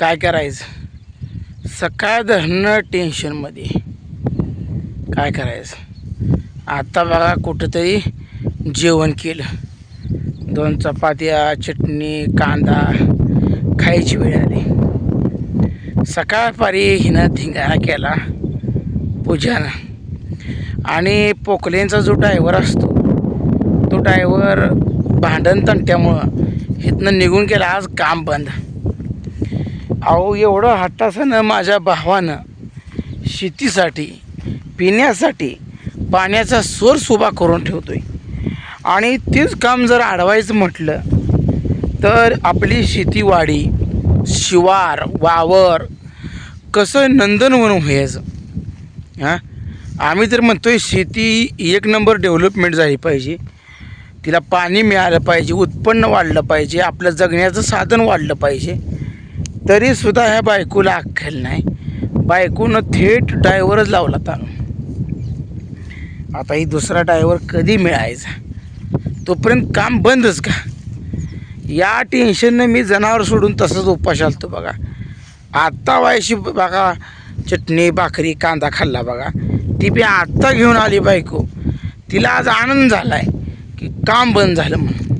काय करायचं? सकाळ धरणं टेन्शनमध्ये काय करायचं? आता बघा कुठंतरी जेवण केलं. दोन चपात्या चटणी कांदा खायची वेळ आली. सकाळपारी हिनं धिंगाणा केला पूजानं. आणि पोकलेंचा जो ड्रायव्हर असतो तो ड्रायव्हर भांडण तंट्यामुळं इथनं निघून गेला. आज काम बंद. अहो एवढं हट्टासानं माझ्या भावानं शेतीसाठी पिण्यासाठी पाण्याचा सोर्स उभा करून ठेवतो आहे आणि तेच काम जर अडवायचं म्हटलं तर आपली शेतीवाडी शिवार वावर कसं नंदनवन व्हायचं? हां? आम्ही तर आहे शेती एक नंबर डेव्हलपमेंट झाली पाहिजे. तिला पाणी मिळालं पाहिजे उत्पन्न वाढलं पाहिजे आपलं जगण्याचं साधन वाढलं पाहिजे. तरीसुद्धा ह्या बायकोला अक्कल नाही. बायकोनं थेट डायव्हरच लावला ताणून आता ही दुसरा डायव्हर कधी मिळायचा? तोपर्यंत काम बंदच का? या टेन्शननं मी जनावर सोडून तसंच उपाश आलतो बघा. आत्ता वायशी बघा चटणी भाकरी कांदा खाल्ला बघा. ती बी आत्ता घेऊन आली बायको. तिला आज आनंद झाला आहे की काम बंद झालं म्हणून.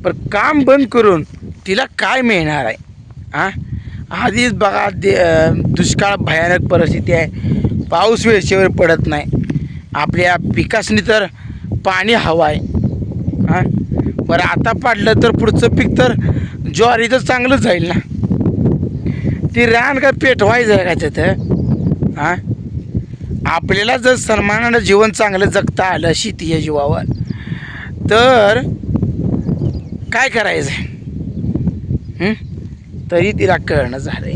पण काम बंद करून तिला काय मिळणार आहे? हां? आधीच बघा दे दुष्काळ भयानक परिस्थिती आहे. पाऊस वेळेवर पडत नाही. आपल्या पिकासनी तर पाणी हवं आहे. हां? बरं आता पाडलं तर पुढचं पीक तर ज्वारी तर चांगलंच जाईल ना? ती रान का पेटवायचं का त्यात हां? आपल्याला जर सन्मानानं जीवन चांगलं जगता आलं शेती या जीवावर तर काय करायचं आहे तरी तिला कळणं झालंय.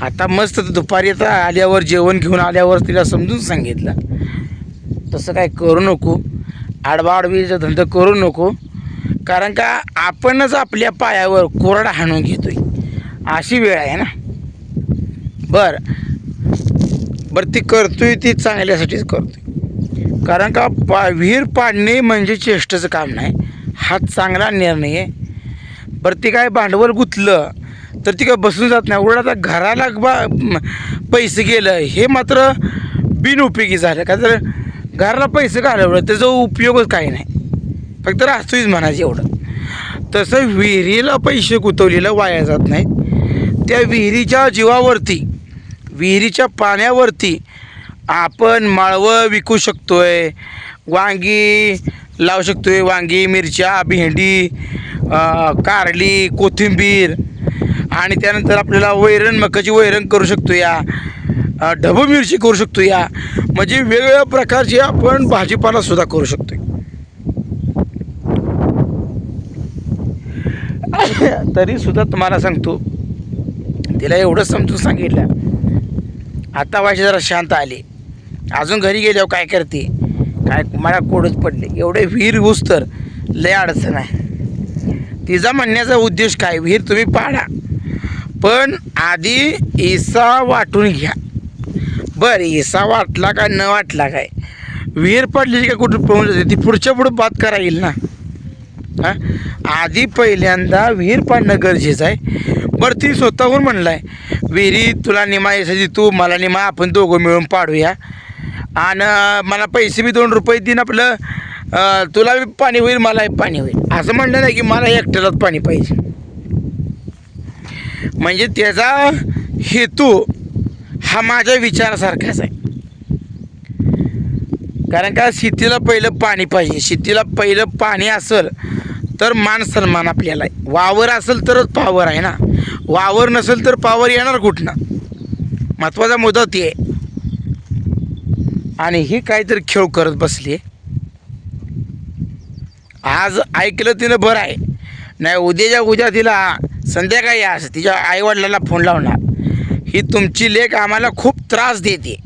आता मस्त दुपारी आता आल्यावर जेवण घेऊन आल्यावर तिला समजून सांगितलं. तसं काय करू नको. आडवाआडवीचा धंदा करू नको. कारण का आपणच आपल्या पायावर कोरडा हाणून घेतोय. अशी वेळ आहे ना. बरं. बरं ती करतोय ती चांगल्यासाठीच करतोय. कारण का पा विहीर पाडणे म्हणजे चेष्टेचं काम नाही. हा चांगला निर्णय आहे बरं ती काय भांडवल गुंतलं तर ती काय बसून जात नाही. उलट आता घराला बा पैसे गेलं हे मात्र बिनउपयोगी झालं. का तर घराला पैसे घालवलं त्याचा उपयोगच काही नाही. फक्त राहतोयच म्हणायचं एवढं. तसं विहिरीला पैसे गुंतवलेलं वाया जात नाही. त्या विहिरीच्या जीवावरती विहिरीच्या पाण्यावरती आपण माळवं विकू शकतो आहे वांगी लावू शकतोय. वांगी मिरच्या भेंडी कारली कोथिंबीर आणि त्यानंतर आपल्याला वैरण मकाची वैरण करू शकतो या. अं, ढबू मिरची करू शकतो या. म्हणजे वेगवेगळ्या प्रकारची आपण भाजीपालासुद्धा करू शकतो तरी सुद्धा तुम्हाला सांगतो. तिला एवढं समजून सांगितलं. आता वाशी जरा शांत आली. अजून घरी गेल्यावर काय करते? काय मला कोडच पडले. एवढे विहीर घुस तर लय अडचण आहे. तिचा म्हणण्याचा उद्देश काय? विहीर तुम्ही पाडा. पण आधी इसा वाटून घ्या. बरं इसा वाटला काय न वाटला काय? विहीर पडलेली काय कुठं पळून जाते? ती पुढच्या पुढं बात करा येईल ना. हां? आधी पहिल्यांदा विहीर पाडणं गरजेचं आहे. बरं ती स्वतःहून म्हणलं आहे विहिरी तुला निमा यासाठी तू मला निमा आपण दोघं मिळून पाडूया. आणि मला पैसे बी दोन रुपये देईन आपलं तुला बी पाणी होईल मला पाणी होईल. असं म्हणलं नाही की मला एकट्यालाच पाणी पाहिजे. म्हणजे त्याचा हेतू हा माझ्या विचारासारखाच आहे. कारण का शेतीला पहिलं पाणी पाहिजे. शेतीला पहिलं पाणी असेल तर मान सन्मान आपल्याला आहे. वावर असेल तरच पावर आहे ना. वावर नसेल तर पावर येणार कुठनं? महत्त्वाचा मुद्दा ती आहे. आणि ही काहीतरी खेळ करत बसली. आज ऐकलं तिनं बरं आहे. नाही उद्याच्या उद्या तिला संध्याकाळी आज तिच्या आईवडिलाला फोन लावणार. ही तुमची लेख आम्हाला खूप त्रास देते.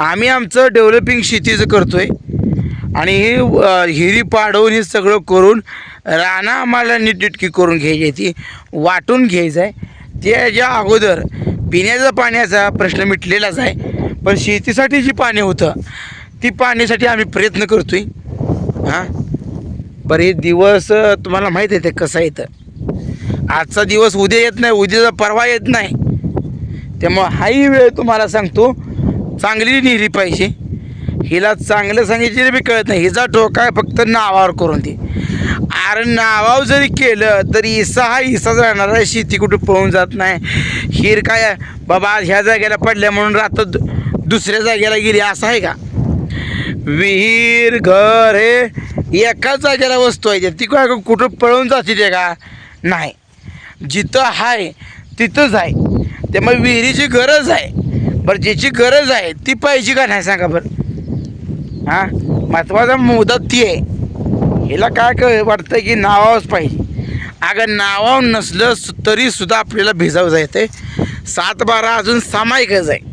आम्ही आमचं डेव्हलपिंग शेतीचं करतो आहे आणि ही हिरी पाडवून हे सगळं करून राणा आम्हाला नीटनिटकी करून घ्यायची आहे. ती वाटून घ्यायचं आहे. त्याच्या अगोदर पिण्याचा पाण्याचा प्रश्न मिटलेलाच आहे. पण शेतीसाठी जी पाणी होतं ती पाण्यासाठी आम्ही प्रयत्न करतो आहे हां? बरे हे दिवस तुम्हाला माहीत आहे ते कसं येतं आजचा दिवस उद्या येत नाही उद्याचा परवा येत नाही. त्यामुळं हाही वेळ तुम्हाला सांगतो चांगली नेली पाहिजे. हिला चांगलं सांगितलेलं बी कळत नाही. हिचा ठोका आहे फक्त नावावर करून दे. अरे नावावर जरी केलं तरी इसा हा इसाच राहणार आहे. शेती कुठं पळून जात नाही. हिर काय बाबा ह्या जागेला पडल्या म्हणून राहतं दुसऱ्या जागेला गेली असं आहे का? विहीर घर हे एकाच जागेला वस्तू आहे. ती काय कुठं पळून जाते ते का? नाही. जिथं आहे तिथंच आहे. त्यामुळे विहिरीची गरज आहे. बरं ज्याची गरज आहे ती पाहिजे का नाही सांगा बरं? हां? महत्त्वाचा मुद्दा ती आहे. हिला काय क वाटतं की नावावंच पाहिजे. अगं नावावर नसलं तरीसुद्धा आपल्याला भिजावं जायचं सात बारा अजून सामायिकच आहे.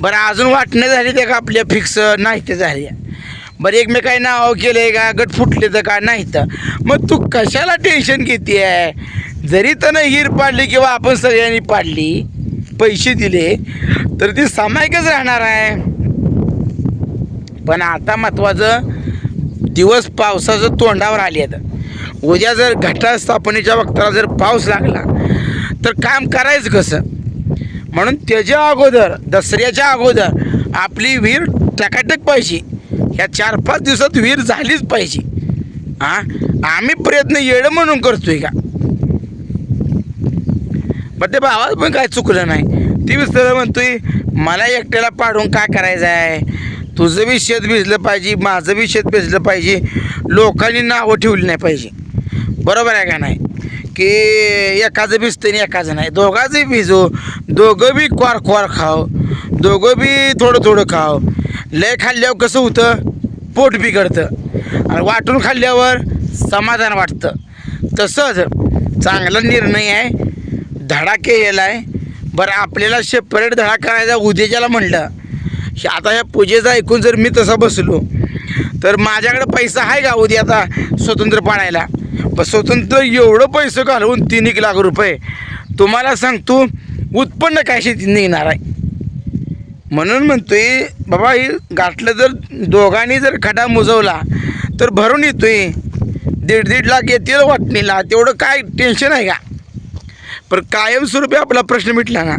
बरं अजून वाटणं झाली ते का आपल्या फिक्स नाही ते झाली? बरं एकमेकाही नाव केलं आहे का? गट फुटले तर का? नाही तर मग तू कशाला टेन्शन घेते आहे जरी त्यानं हीर पाडली किंवा आपण सगळ्यांनी पाडली पैसे दिले तर ती सामायिकच राहणार आहे. पण आता महत्त्वाचं दिवस पावसाचं तोंडावर आले आहेत. उद्या जर घटस्थापनेच्या वक्ताला जर पाऊस लागला तर काम करायचं कसं? म्हणून त्याच्या अगोदर दसऱ्याच्या अगोदर आपली विहीर टकाटक पाहिजे. ह्या चार पाच दिवसात विहीर झालीच पाहिजे. हां? आम्ही प्रयत्न येणं म्हणून करतोय का? पण ते भावात पण काय चुकलं नाही. ती विसरलं म्हणतोय मला एकट्याला पाडून काय करायचं आहे? तुझं बी शेत भिजलं पाहिजे माझं बी शेत भिजलं पाहिजे. लोकांनी नावं ठेवली नाही पाहिजे. बरोबर आहे का नाही? की एकाचं भिजतं आणि एकाचं नाही. दोघाचंही भिजू दोघं बी क्वार क्वार खाव दोघं बी थोडं थोडं खाव. लय खाल्ल्यावर कसं होतं? पोट बिघडतं. आणि वाटून खाल्ल्यावर समाधान वाटतं. तसंच चांगला निर्णय आहे. धडा केलेला आहे. बरं आपल्याला सेपरेट धडा करायचा उद्याच्याला म्हणलं. हे आता ह्या पूजेचं ऐकून जर मी तसा बसलो तर माझ्याकडे पैसा आहे का उद्या आता स्वतंत्र पाडायला पण स्वतंत्र एवढं पैसे घालवून तीन एक लाख रुपये. तुम्हाला सांगतो उत्पन्न काय शेतीत निघणार आहे. म्हणून म्हणतोय बाबा हे गाठलं जर दोघांनी जर खडा मुजवला तर भरून येतोय. दीड दीड लाख येतील वाटणीला तेवढं काय टेन्शन आहे का? पण कायमस्वरूपी आपला प्रश्न मिटला ना.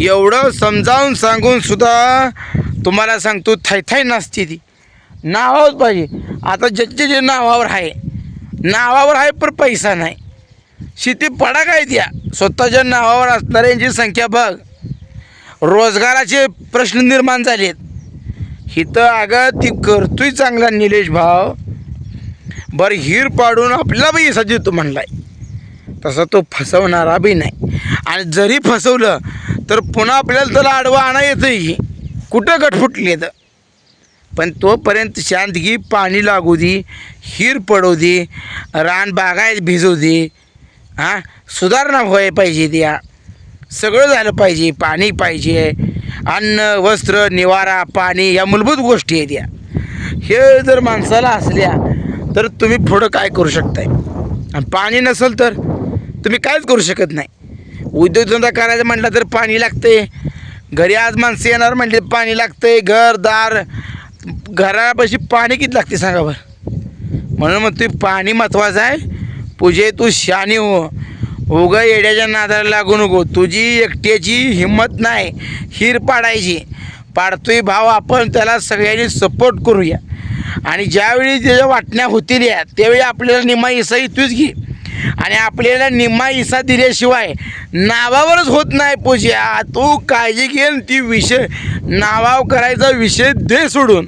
एवढं समजावून सांगून सुद्धा तुम्हाला सांगतो थायथाय नसते ती. नावावर पाहिजे. आता ज्याचे जे नावावर आहे नावावर आहे पण पैसा नाही. शेती पडा काय द्या स्वतःच्या नावावर असणाऱ्यांची संख्या बघ. रोजगाराचे प्रश्न निर्माण झालेत. हिथं अगं ती करतोय चांगला निलेश भाव बरं हिर पाडून आपल्याला बी इसा देतो म्हणलाय. तसा तो फसवणारा बी नाही. आणि जरी फसवलं तर पुन्हा आपल्याला त्याला आडवा आणा येतंही कुठं गट फुटली पण तोपर्यंत शांतगी पाणी लागू दे हिर पडू दे रान बागायत भिजू दे. हां? सुधारणा व्हाय पाहिजे त्या. सगळं झालं पाहिजे पाणी पाहिजे. अन्न वस्त्र निवारा पाणी या मूलभूत गोष्टी आहेत या. हे जर माणसाला असल्या तर तुम्ही पुढं काय करू शकताय? आणि पाणी नसेल तर तुम्ही काहीच करू शकत नाही. उद्योगधंदा करायचं म्हटलं तर पाणी लागते घरी आज माणसं येणार म्हटले पाणी लागते घर दार घरापाशी पाणी किती लागते सांगा बरं? म्हणून मग ते पाणी महत्त्वाचं आहे. पूजे तू शानी हो. उगा येड्याच्या नादाला लागू नको. तुझी एकट्याची हिंमत नाही. हिर पाडायची. पाडतोय भाव आपण त्याला सगळ्यांनी सपोर्ट करूया. आणि ज्यावेळी त्याच्या वाटण्या होतील या त्यावेळी आपल्याला निम्मा इसा तूच घे. आणि आपल्याला निम्मा इसा दिल्याशिवाय नावावरच होत नाही पूजा. तू काळजी घे ती विषय नावाव करायचा विषय दे सोडून.